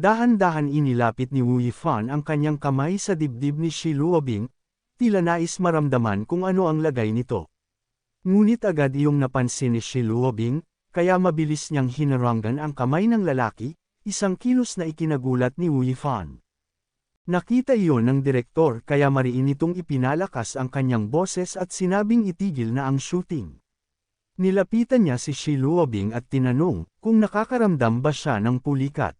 Dahan-dahan inilapit ni Wu Yifan ang kanyang kamay sa dibdib ni Shi Luobing, tila nais maramdaman kung ano ang lagay nito. Ngunit agad iyong napansin ni Shi Luobing, kaya mabilis niyang hinaranggan ang kamay ng lalaki, isang kilos na ikinagulat ni Wu Yifan. Nakita iyon ng direktor kaya mariin itong ipinalakas ang kanyang boses at sinabing itigil na ang shooting. Nilapitan niya si Shi Luobing at tinanong kung nakakaramdam ba siya ng pulikat.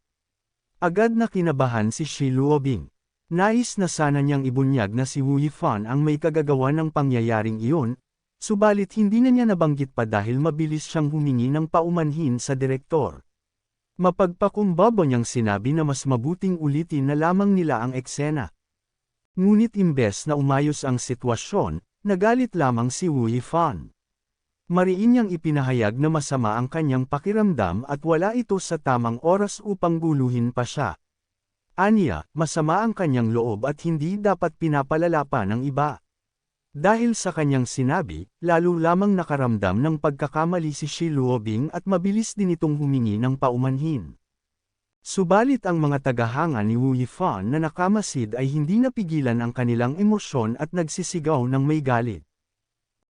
Agad na kinabahan si Shi Luobing. Nais na sana niyang ibunyag na si Wu Yifan ang may kagagawa ng pangyayaring iyon, subalit hindi na niya nabanggit pa dahil mabilis siyang humingi ng paumanhin sa direktor. Mapagpakumbaba niyang sinabi na mas mabuting ulitin na lamang nila ang eksena. Ngunit imbes na umayos ang sitwasyon, nagalit lamang si Wu Yifan. Mariin niyang ipinahayag na masama ang kanyang pakiramdam at wala ito sa tamang oras upang guluhin pa siya. Anya, masama ang kanyang loob at hindi dapat pinapalala pa ng iba. Dahil sa kanyang sinabi, lalo lamang nakaramdam ng pagkakamali si Shi Luobing at mabilis din itong humingi ng paumanhin. Subalit ang mga tagahanga ni Wu Yifan na nakamasid ay hindi napigilan ang kanilang emosyon at nagsisigaw ng may galit.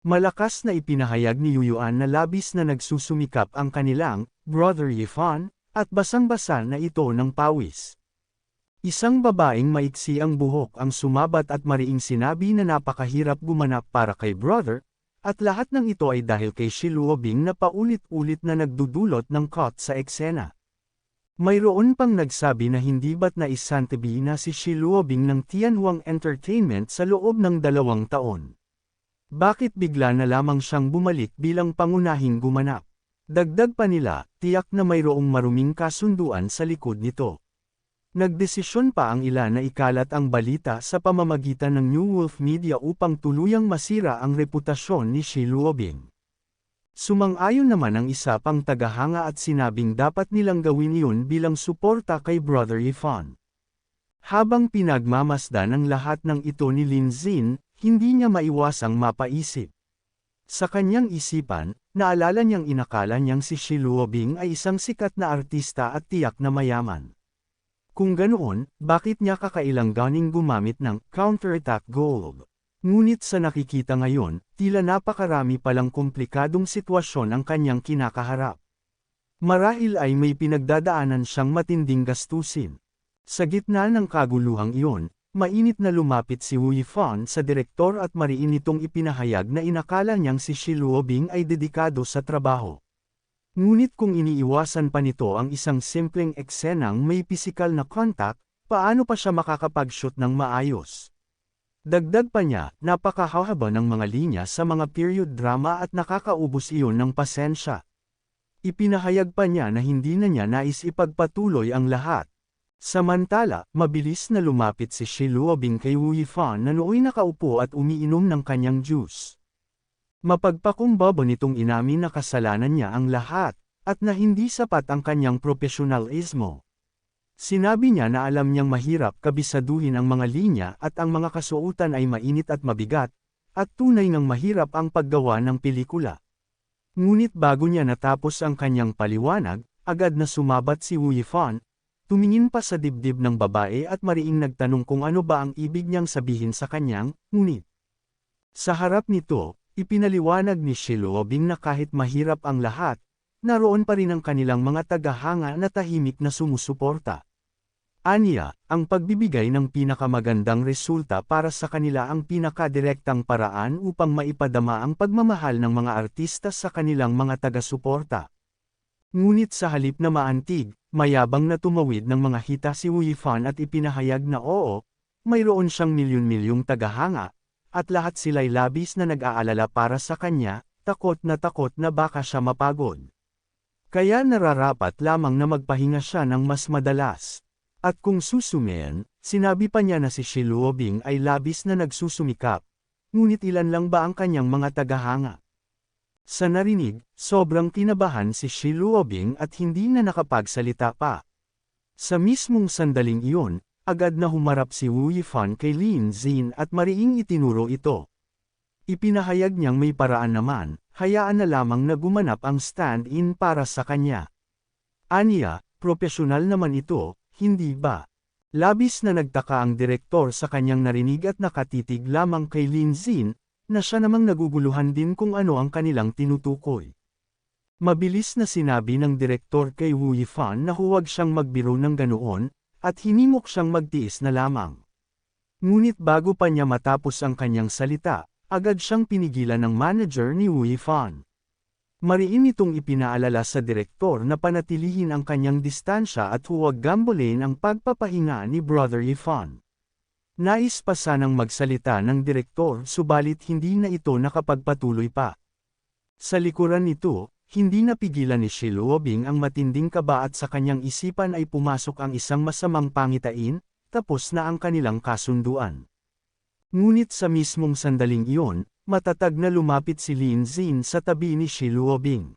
Malakas na ipinahayag ni Yuyuan na labis na nagsusumikap ang kanilang, Brother Yifan, at basang-basa na ito ng pawis. Isang babaeng maiksi ang buhok ang sumabat at mariing sinabi na napakahirap gumanap para kay brother, at lahat ng ito ay dahil kay Shiluobing na paulit-ulit na nagdudulot ng caught sa eksena. Mayroon pang nagsabi na hindi ba't naisantabi na si Shiluobing ng Tianhuang Entertainment sa loob ng dalawang taon. Bakit bigla na lamang siyang bumalik bilang pangunahing gumanap? Dagdag pa nila, tiyak na mayroong maruming kasunduan sa likod nito. Nagdesisyon pa ang ilan na ikalat ang balita sa pamamagitan ng New Wolf Media upang tuluyang masira ang reputasyon ni Shi Luobing. Sumang-ayon naman ang isa pang tagahanga at sinabing dapat nilang gawin iyon bilang suporta kay Brother Yifan. Habang pinagmamasdan ang lahat ng ito ni Lin Zin, hindi niya maiwasang mapaisip. Sa kanyang isipan, naalala niyang inakala niyang si Shi Luobing ay isang sikat na artista at tiyak na mayaman. Kung ganoon, bakit niya kakailang ganing gumamit ng counterattack gold? Ngunit sa nakikita ngayon, tila napakarami palang komplikadong sitwasyon ang kanyang kinakaharap. Marahil ay may pinagdadaanan siyang matinding gastusin. Sa gitna ng kaguluhang iyon, Mainit na lumapit si Wu Yifan sa direktor at mariin itong ipinahayag na inakala niyang si Shi Luobing ay dedikado sa trabaho. Ngunit kung iniiwasan pa nito ang isang simpleng eksenang may pisikal na contact, paano pa siya makakapag-shoot ng maayos? Dagdag pa niya, napakahahaba ng mga linya sa mga period drama at nakakaubos iyon ng pasensya. Ipinahayag pa niya na hindi na niya nais ipagpatuloy ang lahat. Samantala, mabilis na lumapit si Shiluobing kay Wu Yifan na nooy nakaupo at umiinom ng kanyang juice. Mapagpakumbaba nitong inamin na kasalanan niya ang lahat, at na hindi sapat ang kanyang profesionalismo. Sinabi niya na alam niyang mahirap kabisaduhin ang mga linya at ang mga kasuotan ay mainit at mabigat, at tunay ngang mahirap ang paggawa ng pelikula. Ngunit bago niya natapos ang kanyang paliwanag, agad na sumabat si Wu Yifan, Tumingin pa sa dibdib ng babae at mariing nagtanong kung ano ba ang ibig niyang sabihin sa kanyang, ngunit. Sa harap nito, ipinaliwanag ni Shilobing na kahit mahirap ang lahat, naroon pa rin ang kanilang mga tagahanga na tahimik na sumusuporta. Anya, ang pagbibigay ng pinakamagandang resulta para sa kanila ang pinakadirektang paraan upang maipadama ang pagmamahal ng mga artista sa kanilang mga taga-suporta. Ngunit sa halip na maantig, mayabang na tumawid ng mga hita si Wu Yifan at ipinahayag na oo, mayroon siyang milyon-milyong tagahanga, at lahat sila'y labis na nag-aalala para sa kanya, takot na takot na baka siya mapagod. Kaya nararapat lamang na magpahinga siya ng mas madalas. At kung susumayan, sinabi pa niya na si Shiluobing ay labis na nagsusumikap, ngunit ilan lang ba ang kanyang mga tagahanga? Sa narinig, sobrang kinabahan si Shiluobing at hindi na nakapagsalita pa. Sa mismong sandaling iyon, agad na humarap si Wu Yifan kay Lin Zin at mariing itinuro ito. Ipinahayag niyang may paraan naman, hayaan na lamang na gumanap ang stand-in para sa kanya. Anya, profesional naman ito, hindi ba? Labis na nagtaka ang direktor sa kanyang narinig at nakatitig lamang kay Lin Zin, na siya namang naguguluhan din kung ano ang kanilang tinutukoy. Mabilis na sinabi ng direktor kay Wu Yifan na huwag siyang magbiro ng ganoon, at hinimok siyang magtiis na lamang. Ngunit bago pa niya matapos ang kanyang salita, agad siyang pinigilan ng manager ni Wu Yifan. Mariin itong ipinaalala sa direktor na panatilihin ang kanyang distansya at huwag gambolin ang pagpapahinga ni Brother Yifan. Nais pa sanang magsalita ng direktor subalit hindi na ito nakapagpatuloy pa. Sa likuran nito, hindi napigilan ni Shiluobing ang matinding kaba at sa kanyang isipan ay pumasok ang isang masamang pangitain, tapos na ang kanilang kasunduan. Ngunit sa mismong sandaling iyon, matatag na lumapit si Lin Zin sa tabi ni Shiluobing.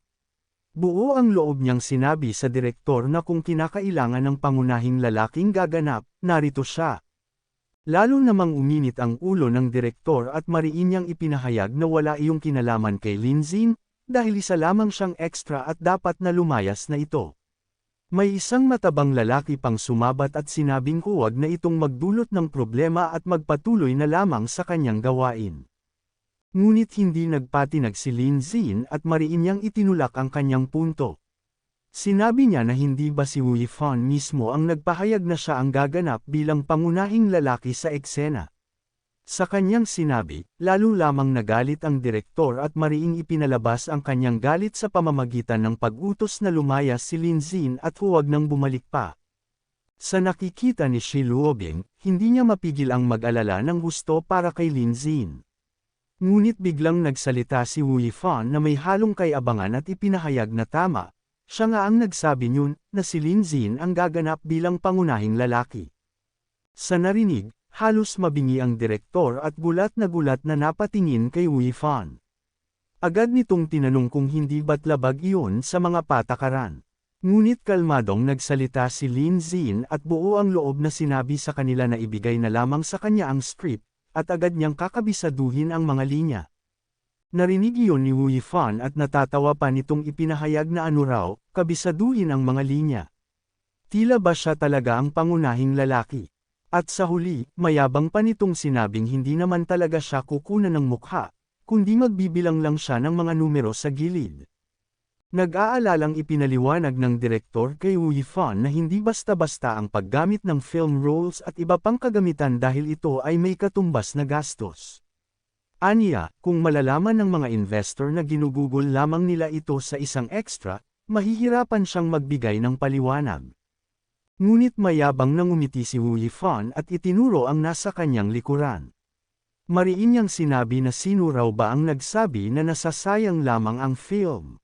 Buo ang loob niyang sinabi sa direktor na kung kinakailangan ng pangunahing lalaking gaganap, narito siya. Lalo namang uminit ang ulo ng direktor at mariin niyang ipinahayag na wala iyong kinalaman kay Lin Zin, dahil isa lamang siyang extra at dapat na lumayas na ito. May isang matabang lalaki pang sumabat at sinabing huwag na itong magdulot ng problema at magpatuloy na lamang sa kanyang gawain. Ngunit hindi nagpatinag si Lin Zin at mariin niyang itinulak ang kanyang punto. Sinabi niya na hindi ba si Wu Yifan mismo ang nagpahayag na siya ang gaganap bilang pangunahing lalaki sa eksena. Sa kanyang sinabi, lalo lamang nagalit ang direktor at mariing ipinalabas ang kanyang galit sa pamamagitan ng pag-utos na lumayas si Lin Zin at huwag nang bumalik pa. Sa nakikita ni Shi Luobing, hindi niya mapigil ang mag-alala ng gusto para kay Lin Zin. Ngunit biglang nagsalita si Wu Yifan na may halong kay-abangan at ipinahayag na tama, siya nga ang nagsabi niyon na si Lin Zin ang gaganap bilang pangunahing lalaki. Sa narinig, halos mabingi ang direktor at gulat na gulat na napatingin kay Wu Yifan. Agad nitong tinanong kung hindi ba't labag iyon sa mga patakaran. Ngunit kalmadong nagsalita si Lin Zin at buo ang loob na sinabi sa kanila na ibigay na lamang sa kanya ang script, at agad niyang kakabisaduhin ang mga linya. Narinig iyon ni Wu Yifan at natatawa pa nitong ipinahayag na ano raw, kabisaduhin ang mga linya. Tila ba siya talaga ang pangunahing lalaki? At sa huli, mayabang pa nitong sinabing hindi naman talaga siya kukunan ng mukha, kundi magbibilang lang siya ng mga numero sa gilid. Nag-aalalang ipinaliwanag ng direktor kay Wu Yifan na hindi basta-basta ang paggamit ng film rolls at iba pang kagamitan dahil ito ay may katumbas na gastos. Aniya, kung malalaman ng mga investor na ginugugol lamang nila ito sa isang extra, mahihirapan siyang magbigay ng paliwanag. Ngunit mayabang nang umiti si Wu Yifan at itinuro ang nasa kanyang likuran. Mariin niyang sinabi na sino raw ba ang nagsabi na nasasayang lamang ang film.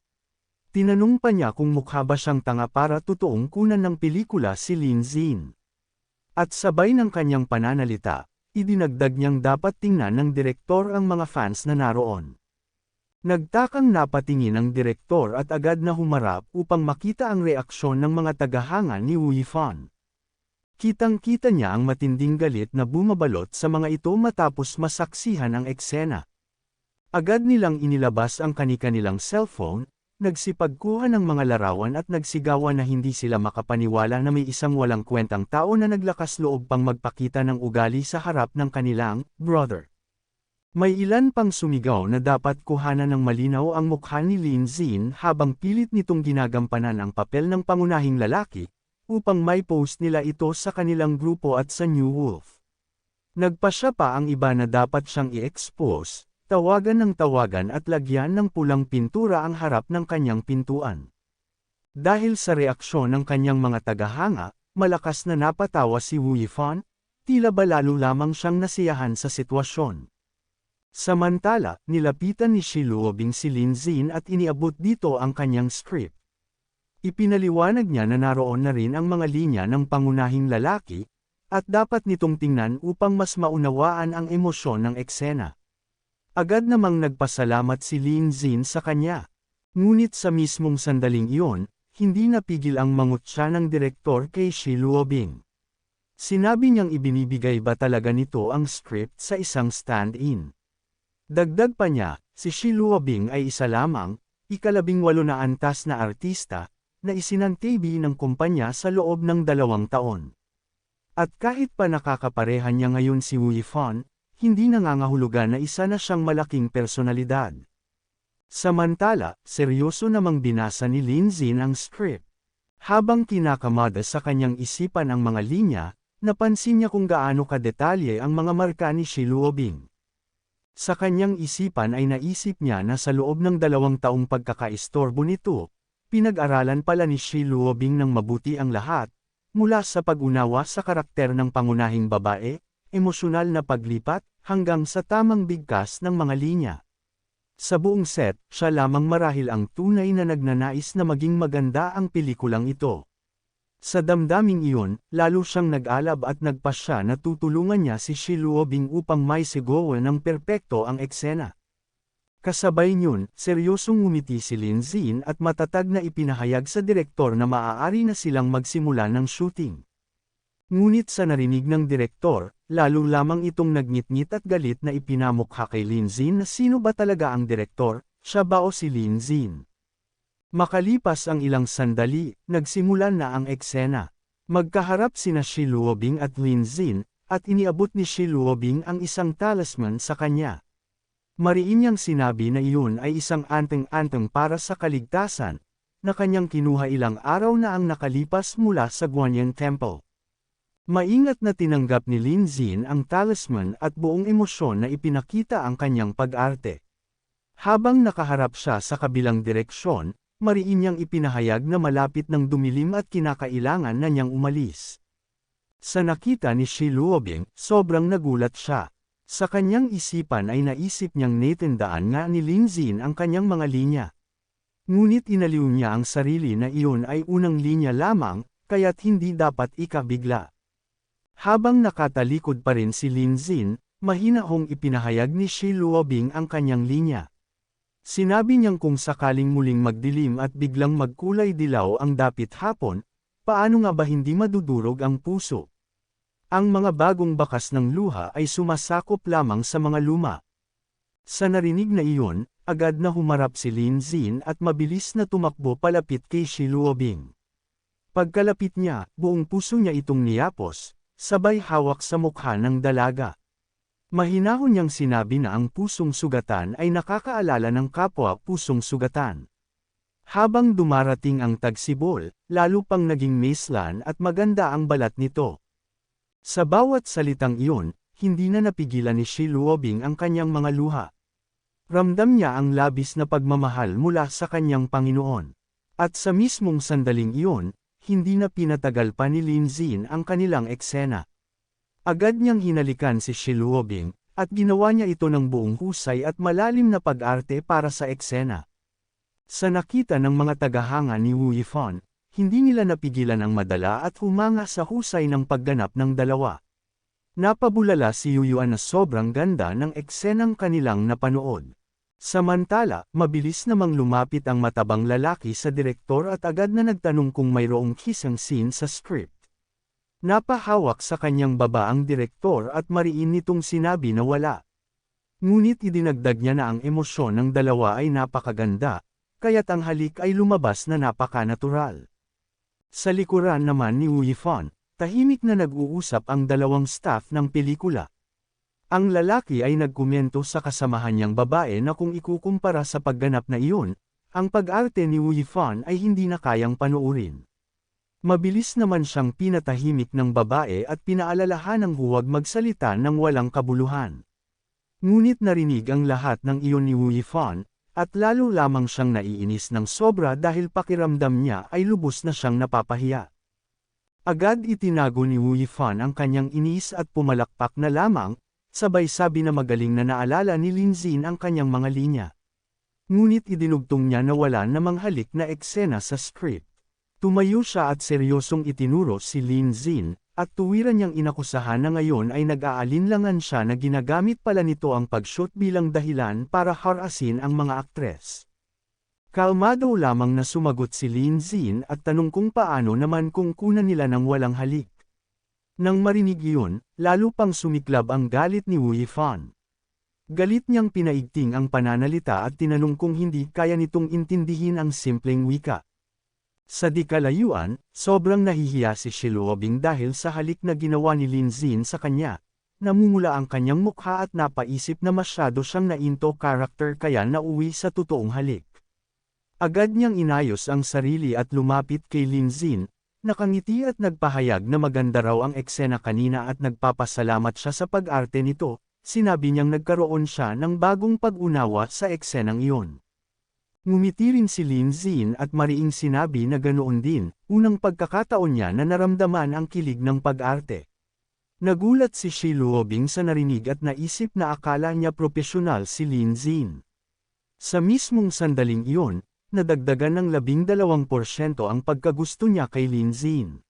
Tinanong pa niya kung mukha ba siyang tanga para totoong kunan ng pelikula si Lin Zin. At sabay ng kanyang pananalita, idinagdag niyang dapat tingnan ng direktor ang mga fans na naroon. Nagtakang napatingin ang direktor at agad na humarap upang makita ang reaksyon ng mga tagahanga ni Wu Yifan. Kitang-kita niya ang matinding galit na bumabalot sa mga ito matapos masaksihan ang eksena. Agad nilang inilabas ang kani-kanilang cellphone, Nagsipagkuha ng mga larawan at nagsigawan na hindi sila makapaniwala na may isang walang kwentang tao na naglakas loob pang magpakita ng ugali sa harap ng kanilang brother. May ilan pang sumigaw na dapat kuhanan ng malinaw ang mukha ni Lin Zin habang pilit nitong ginagampanan ang papel ng pangunahing lalaki, upang may post nila ito sa kanilang grupo at sa New Wolf. Nagpasya pa ang iba na dapat siyang i-expose, Tawagan ng tawagan at lagyan ng pulang pintura ang harap ng kanyang pintuan. Dahil sa reaksyon ng kanyang mga tagahanga, malakas na napatawa si Wu Yifan, tila ba lalo lamang siyang nasiyahan sa sitwasyon. Samantala, nilapitan ni Shiluobing si Lin Zin at iniabot dito ang kanyang script. Ipinaliwanag niya na naroon na rin ang mga linya ng pangunahing lalaki, at dapat nitong tingnan upang mas maunawaan ang emosyon ng eksena. Agad namang nagpasalamat si Lin Zin sa kanya. Ngunit sa mismong sandaling iyon, hindi napigil ang mangut siya ng direktor kay Shi Luobing. Sinabi niyang ibinibigay ba talaga nito ang script sa isang stand-in. Dagdag pa niya, si Shi Luobing ay isa lamang, ikalabing walo na antas na artista, na isinantabi ng kumpanya sa loob ng dalawang taon. At kahit pa nakakaparehan niya ngayon si Wu Yifan, hindi nangangahulugan na isa na siyang malaking personalidad. Samantala, seryoso namang binasa ni Lin Zin ang script. Habang kinakamada sa kanyang isipan ang mga linya, napansin niya kung gaano kadetalye ang mga marka ni Shi Luobing. Sa kanyang isipan ay naisip niya na sa loob ng dalawang taong pagkakaistorbo nito, pinag-aralan pala ni Shi Luobing ng mabuti ang lahat, mula sa pag-unawa sa karakter ng pangunahing babae, emosyonal na paglipat, hanggang sa tamang bigkas ng mga linya. Sa buong set, siya lamang marahil ang tunay na nagnanais na maging maganda ang pelikulang ito. Sa damdaming iyon, lalo siyang nag-alab at nagpasya na tutulungan niya si Shiluobing upang may sigawa ng perpekto ang eksena. Kasabay niyon, seryosong ngumiti si Lin Zin at matatag na ipinahayag sa direktor na maaari na silang magsimula ng shooting. Ngunit sa narinig ng direktor, lalo lamang itong nagngit-ngit at galit na ipinamukha kay Lin Zin na sino ba talaga ang direktor, siya ba o si Lin Zin. Makalipas ang ilang sandali, nagsimulan na ang eksena. Magkaharap sina Shi Luobing at Lin Zin, at iniabot ni Shi Luobing ang isang talisman sa kanya. Mariin niyang sinabi na iyon ay isang anteng-anteng para sa kaligtasan, na kanyang kinuha ilang araw na ang nakalipas mula sa Guanyin Temple. Maingat na tinanggap ni Lin Zin ang talisman at buong emosyon na ipinakita ang kanyang pag-arte. Habang nakaharap siya sa kabilang direksyon, mariin niyang ipinahayag na malapit ng dumilim at kinakailangan na niyang umalis. Sa nakita ni Shi Luobing, sobrang nagulat siya. Sa kanyang isipan ay naisip niyang netendaan nga ni Lin Zin ang kanyang mga linya. Ngunit inaliw niya ang sarili na iyon ay unang linya lamang, kaya't hindi dapat ikabigla. Habang nakatalikod pa rin si Lin Zin, mahina hong ipinahayag ni Shi Luobing ang kanyang linya. Sinabi niyang kung sakaling muling magdilim at biglang magkulay dilaw ang dapit hapon, paano nga ba hindi madudurog ang puso? Ang mga bagong bakas ng luha ay sumasakop lamang sa mga luma. Sa narinig na iyon, agad na humarap si Lin Zin at mabilis na tumakbo palapit kay Shi Luobing. Pagkalapit niya, buong puso niya itong niyapos, sabay hawak sa mukha ng dalaga. Mahinahon niyang sinabi na ang pusong sugatan ay nakakaalala ng kapwa pusong sugatan. Habang dumarating ang tagsibol, lalo pang naging mislan at maganda ang balat nito. Sa bawat salitang iyon, hindi na napigilan ni Shi Luobing ang kanyang mga luha. Ramdam niya ang labis na pagmamahal mula sa kanyang Panginoon. At sa mismong sandaling iyon, hindi na pinatagal pa ni Lin Zin ang kanilang eksena. Agad niyang hinalikan si Shiluobing, at ginawa niya ito ng buong husay at malalim na pag-arte para sa eksena. Sa nakita ng mga tagahanga ni Wu Yifan, hindi nila napigilan ang madala at humanga sa husay ng pagganap ng dalawa. Napabulala si Yuyuan na sobrang ganda ng eksenang kanilang napanood. Samantala, mabilis namang lumapit ang matabang lalaki sa direktor at agad na nagtanong kung mayroong kissing scene sa script. Napahawak sa kanyang baba ang direktor at mariin nitong sinabi na wala. Ngunit idinagdag niya na ang emosyon ng dalawa ay napakaganda, kaya't ang halik ay lumabas na napakanatural. Sa likuran naman ni Wu Yifan, tahimik na nag-uusap ang dalawang staff ng pelikula. Ang lalaki ay nagkomento sa kasamahan niyang babae na kung ikukumpara sa pagganap na iyon, ang pag-arte ni Wu Yifan ay hindi na kayang panuurin. Mabilis naman siyang pinatahimik ng babae at pinaalalahan ng huwag magsalita ng walang kabuluhan. Ngunit narinig ang lahat ng iyon ni Wu Yifan, at lalo lamang siyang naiinis ng sobra dahil pakiramdam niya ay lubos na siyang napapahiya. Agad itinago ni Wu Yifan ang kanyang inis at pumalakpak na lamang, Sabay sabi na magaling na naalala ni Linzin ang kanyang mga linya. Ngunit idinugtong niya na wala namang halik na eksena sa script. Tumayo siya at seryosong itinuro si Lin Zin, at tuwiran niyang inakusahan na ngayon ay nag-aalinlangan siya na ginagamit pala nito ang pag-shoot bilang dahilan para harasin ang mga aktres. Kalmado lamang na sumagot si Lin Zin at tanong kung paano naman kung kunan nila ng walang halik. Nang marinig iyon, lalo pang sumiklab ang galit ni Wu Yifan. Galit niyang pinaigting ang pananalita at tinanong kung hindi kaya nitong intindihin ang simpleng wika. Sa di kalayuan, sobrang nahihiya si Shiluobing dahil sa halik na ginawa ni Lin Zin sa kanya. Namumula ang kanyang mukha at napaisip na masyado siyang nainto character kaya nauwi sa totoong halik. Agad niyang inayos ang sarili at lumapit kay Lin Zin, nakangiti at nagpahayag na maganda raw ang eksena kanina at nagpapasalamat siya sa pag-arte nito, sinabi niyang nagkaroon siya ng bagong pag-unawa sa eksenang iyon. Ngumiti rin si Lin Zin at mariing sinabi na ganoon din, unang pagkakataon niya na naramdaman ang kilig ng pag-arte. Nagulat si Shi Luobing sa narinig at naisip na akala niya propesyonal si Lin Zin. Sa mismong sandaling iyon, nadagdagan ng 12% ang pagkagusto niya kay Lin Zin.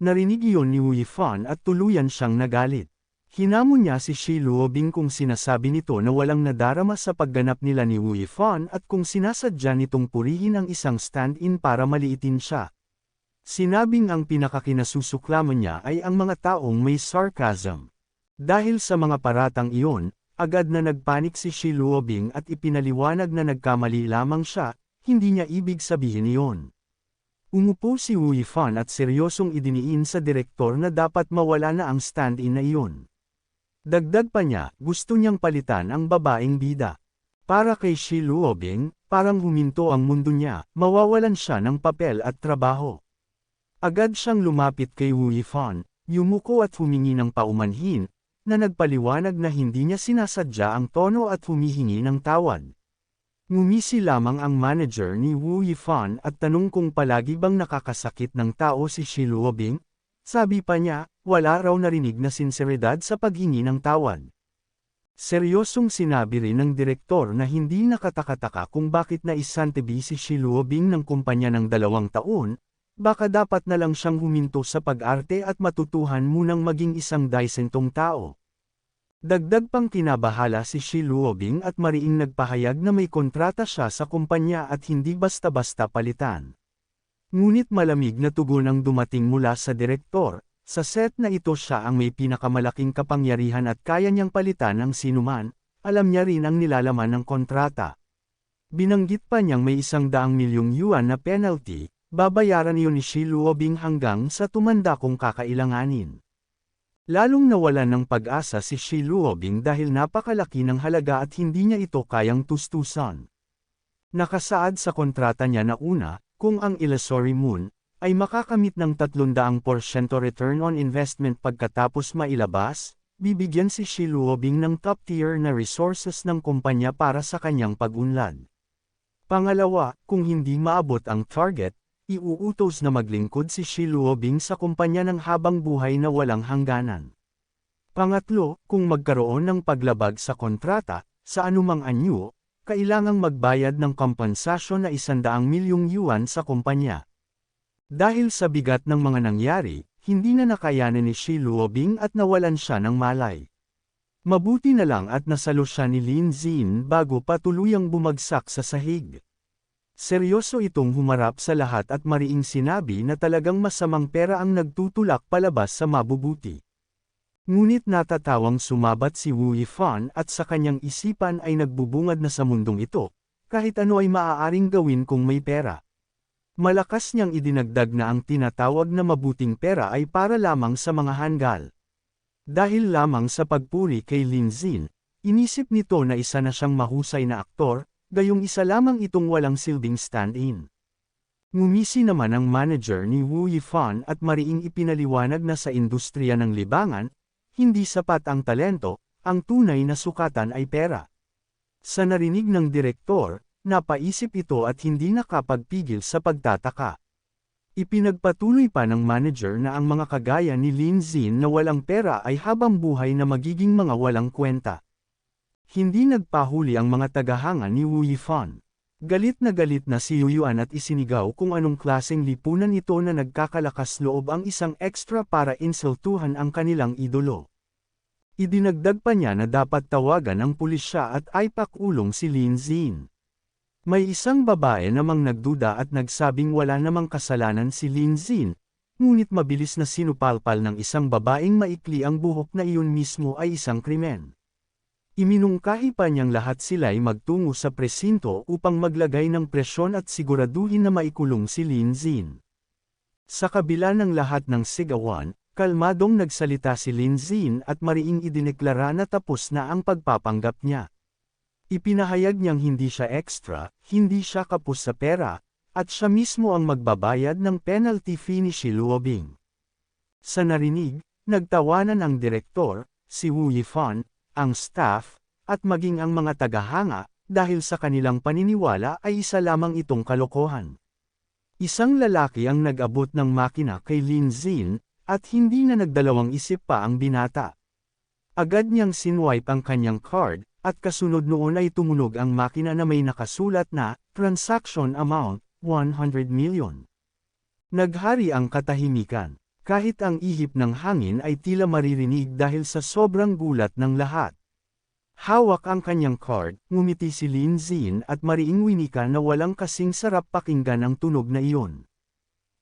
Narinig iyon ni Wu Yifan at tuluyan siyang nagalit. Hinamon niya si Shi Luobing kung sinasabi nito na walang nadarama sa pagganap nila ni Wu Yifan at kung sinasadya nitong purihin ang isang stand-in para maliitin siya. Sinabing ang pinakakinasusuklaman niya ay ang mga taong may sarcasm. Dahil sa mga paratang iyon, agad na nagpanik si Shi Luobing at ipinaliwanag na nagkamali lamang siya, hindi niya ibig sabihin iyon. Umupo si Wu Yifan at seryosong idiniin sa direktor na dapat mawala na ang stand-in na iyon. Dagdag pa niya, gusto niyang palitan ang babaeng bida. Para kay Shi Luobing, parang huminto ang mundo niya, mawawalan siya ng papel at trabaho. Agad siyang lumapit kay Wu Yifan, yumuko at humingi ng paumanhin, na nagpaliwanag na hindi niya sinasadya ang tono at humihingi ng tawad. Ngumisi lamang ang manager ni Wu Yifan at tanong kung palagi bang nakakasakit ng tao si Shi Luobing, sabi pa niya, wala raw narinig na sinseridad sa paghingi ng tawad. Seryosong sinabi rin ng direktor na hindi nakatakataka kung bakit naisantebi si Shi Luobing ng kumpanya ng dalawang taon, baka dapat na lang siyang huminto sa pag-arte at matutuhan munang maging isang daisentong tao. Dagdag pang kinabahala si Shi Luobing at mariing nagpahayag na may kontrata siya sa kumpanya at hindi basta-basta palitan. Ngunit malamig na tugon ang dumating mula sa direktor, sa set na ito siya ang may pinakamalaking kapangyarihan at kaya niyang palitan ng sinuman, alam niya rin ang nilalaman ng kontrata. Binanggit pa niyang may isang daang milyong yuan na penalty, babayaran iyon ni Shi Luobing hanggang sa tumanda kung kakailanganin. Lalong nawalan ng pag-asa si Shi Luobing dahil napakalaki ng halaga at hindi niya ito kayang tustusan. Nakasaad sa kontrata niya na una, kung ang Illusory Moon, ay makakamit ng 300% return on investment pagkatapos mailabas, bibigyan si Shi Luobing ng top-tier na resources ng kumpanya para sa kanyang pag-unlad. Pangalawa, kung hindi maabot ang target, iuutos na maglingkod si Shi Luobing sa kumpanya ng habang buhay na walang hangganan. Pangatlo, kung magkaroon ng paglabag sa kontrata, sa anumang anyo, kailangang magbayad ng kompensasyon na isandaang milyong yuan sa kumpanya. Dahil sa bigat ng mga nangyari, hindi na nakayanan ni Shi Luobing at nawalan siya ng malay. Mabuti na lang at nasalo siya ni Lin Zin bago pa tuluyang bumagsak sa sahig. Seryoso itong humarap sa lahat at mariing sinabi na talagang masamang pera ang nagtutulak palabas sa mabubuti. Ngunit natatawang sumabat si Wu Yifan at sa kanyang isipan ay nagbubungad na sa mundong ito, kahit ano ay maaaring gawin kung may pera. Malakas niyang idinagdag na ang tinatawag na mabuting pera ay para lamang sa mga hanggal. Dahil lamang sa pagpuri kay Lin Zin, inisip nito na isa na siyang mahusay na aktor, gayong isa lamang itong walang silbing stand-in. Ngumisi naman ang manager ni Wu Yifan at mariing ipinaliwanag na sa industriya ng libangan, hindi sapat ang talento, ang tunay na sukatan ay pera. Sa narinig ng direktor, napaisip ito at hindi nakapagpigil sa pagtataka. Ipinagpatuloy pa ng manager na ang mga kagaya ni Lin Zin na walang pera ay habang buhay na magiging mga walang kwenta. Hindi nagpahuli ang mga tagahanga ni Wu Yifan. Galit na galit na si Yuyuan at isinigaw kung anong klaseng lipunan ito na nagkakalakas loob ang isang extra para insultuhan ang kanilang idolo. Idinagdag pa niya na dapat tawagan ang pulisya at aipakulong si Lin Zin. May isang babae namang nagduda at nagsabing wala namang kasalanan si Lin Zin, ngunit mabilis na sinupalpal ng isang babaeng maikli ang buhok na iyon mismo ay isang krimen. Iminungkahi pa niyang lahat sila'y magtungo sa presinto upang maglagay ng presyon at siguraduhin na maikulong si Lin Zin. Sa kabila ng lahat ng sigawan, kalmadong nagsalita si Lin Zin at mariing idineklara na tapos na ang pagpapanggap niya. Ipinahayag niyang hindi siya extra, hindi siya kapos sa pera, at siya mismo ang magbabayad ng penalty fee ni Shiluobing. Sa narinig, nagtawanan ang direktor, si Wu Yifan, ang staff, at maging ang mga tagahanga, dahil sa kanilang paniniwala ay isa lamang itong kalokohan. Isang lalaki ang nag-abot ng makina kay Lin Zin, at hindi na nagdalawang isip pa ang binata. Agad niyang sinwipe ang kanyang card, at kasunod noon ay tumunog ang makina na may nakasulat na, transaction amount, 100 million. Naghari ang katahimikan. Kahit ang ihip ng hangin ay tila maririnig dahil sa sobrang gulat ng lahat. Hawak ang kanyang card, ngumiti si Lin Zin at mariing winika na walang kasing sarap pakinggan ang tunog na iyon.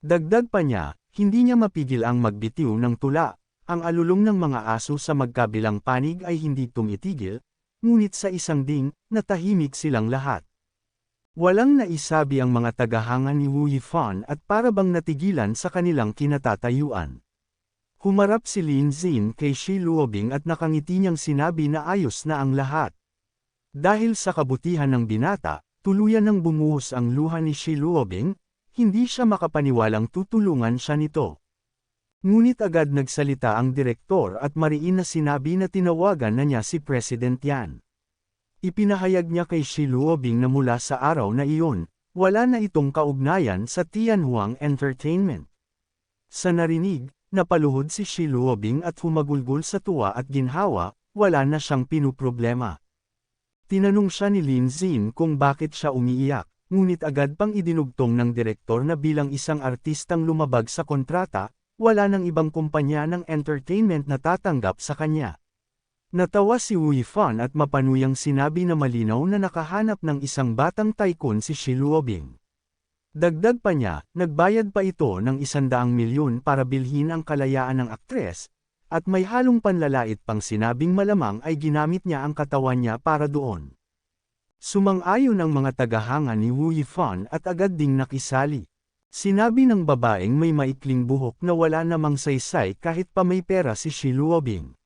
Dagdag pa niya, hindi niya mapigil ang magbitiw ng tula, ang alulong ng mga aso sa magkabilang panig ay hindi tumitigil, ngunit sa isang ding, natahimik silang lahat. Walang naisabi ang mga tagahanga ni Wu Yifan at parabang natigilan sa kanilang kinatatayuan. Humarap si Lin Zin kay Shi Luobing at nakangiti niyang sinabi na ayos na ang lahat. Dahil sa kabutihan ng binata, tuluyan ng bumuhos ang luha ni Shi Luobing, hindi siya makapaniwalang tutulungan siya nito. Ngunit agad nagsalita ang direktor at mariin na sinabi na tinawagan na niya si President Yan. Ipinahayag niya kay Shi Luobing na mula sa araw na iyon, wala na itong kaugnayan sa Tianhuang Entertainment. Sa narinig, napaluhod si Shi Luobing at humagulgol sa tuwa at ginhawa, wala na siyang pinuproblema. Tinanong siya ni Lin Zin kung bakit siya umiiyak, ngunit agad pang idinugtong ng direktor na bilang isang artistang lumabag sa kontrata, wala nang ibang kumpanya ng entertainment na tatanggap sa kanya. Natawa si Wu Yifan at mapanuyang sinabi na malinaw na nakahanap ng isang batang tycoon si Shi Luobing. Dagdag pa niya, nagbayad pa ito ng isandaang milyon para bilhin ang kalayaan ng aktres, at may halong panlalait pang sinabing malamang ay ginamit niya ang katawan niya para doon. Sumang-ayon ang mga tagahanga ni Wu Yifan at agad ding nakisali. Sinabi ng babaeng may maikling buhok na wala namang saysay kahit pa may pera si Shi Luobing.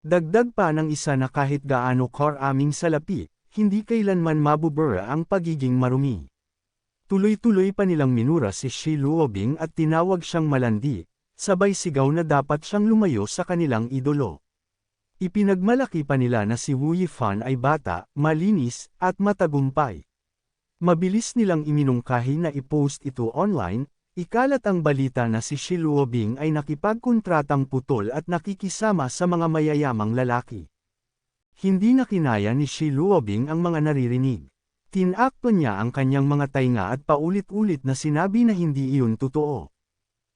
Dagdag pa ng isa na kahit gaano karaming salapi, hindi kailanman mabubura ang pagiging marumi. Tuloy-tuloy pa nilang minura si Shi Luobing at tinawag siyang malandi, sabay sigaw na dapat siyang lumayo sa kanilang idolo. Ipinagmalaki pa nila na si Wu Yifan ay bata, malinis, at matagumpay. Mabilis nilang iminungkahi na i-post ito online, Ikalat ang balita na si Shi Luobing ay nakipagkontratang putol at nakikisama sa mga mayayamang lalaki. Hindi na kinaya ni Shi Luobing ang mga naririnig. Tinakto niya ang kanyang mga tainga at paulit-ulit na sinabi na hindi iyon totoo.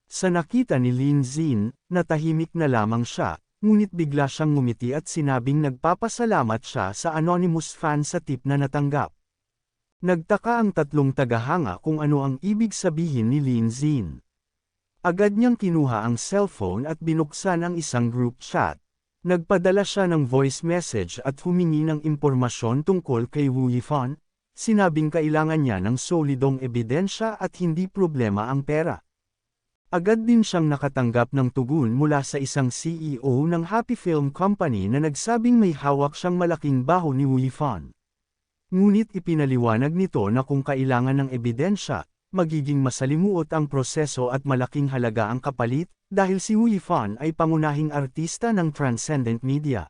Sa nakita ni Lin Zin, natahimik na lamang siya, ngunit bigla siyang ngumiti at sinabing nagpapasalamat siya sa anonymous fan sa tip na natanggap. Nagtaka ang tatlong tagahanga kung ano ang ibig sabihin ni Lin Zin. Agad niyang kinuha ang cellphone at binuksan ang isang group chat. Nagpadala siya ng voice message at humingi ng impormasyon tungkol kay Wu Yifan, sinabing kailangan niya ng solidong ebidensya at hindi problema ang pera. Agad din siyang nakatanggap ng tugon mula sa isang CEO ng Happy Film Company na nagsabing may hawak siyang malaking baho ni Wu Yifan. Ngunit ipinaliwanag nito na kung kailangan ng ebidensya, magiging masalimuot ang proseso at malaking halaga ang kapalit, dahil si Wu Yifan ay pangunahing artista ng transcendent media.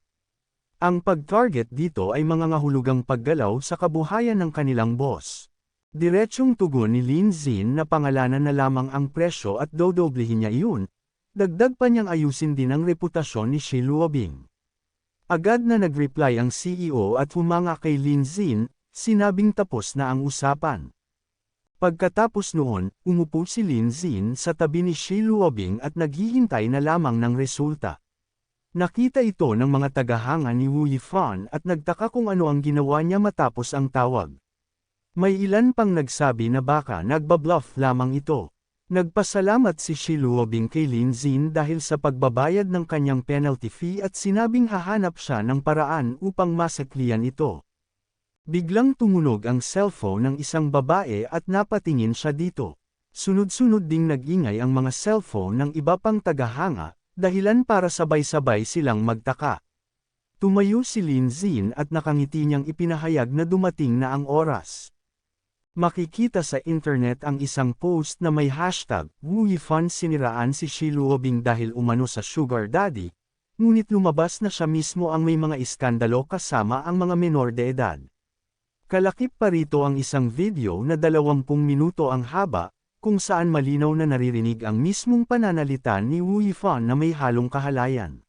Ang pag-target dito ay mga ngahulugang paggalaw sa kabuhayan ng kanilang boss. Diretsyong tugon ni Lin Zin na pangalanan na lamang ang presyo at dodoblihin niya iyon, dagdag pa niyang ayusin din ang reputasyon ni Shi Luobing. Agad na nag-reply ang CEO at humanga kay Lin Zin, sinabing tapos na ang usapan. Pagkatapos noon, umupo si Lin Zin sa tabi ni Shi Luobing at naghihintay na lamang ng resulta. Nakita ito ng mga tagahanga ni Wu Yifan at nagtaka kung ano ang ginawa niya matapos ang tawag. May ilan pang nagsabi na baka nagbabluff lamang ito. Nagpasalamat si Shiluobing kay Lin Zin dahil sa pagbabayad ng kanyang penalty fee at sinabing hahanap siya ng paraan upang masaklian ito. Biglang tumunog ang cellphone ng isang babae at napatingin siya dito. Sunod-sunod ding nag-ingay ang mga cellphone ng iba pang tagahanga, dahilan para sabay-sabay silang magtaka. Tumayo si Lin Zin at nakangiti niyang ipinahayag na dumating na ang oras. Makikita sa internet ang isang post na may hashtag, Wuyifan siniraan si Shiluobing dahil umano sa sugar daddy, ngunit lumabas na siya mismo ang may mga iskandalo kasama ang mga menor de edad. Kalakip pa rito ang isang video na 20 minuto ang haba, kung saan malinaw na naririnig ang mismong pananalita ni Wuyifan na may halong kahalayan.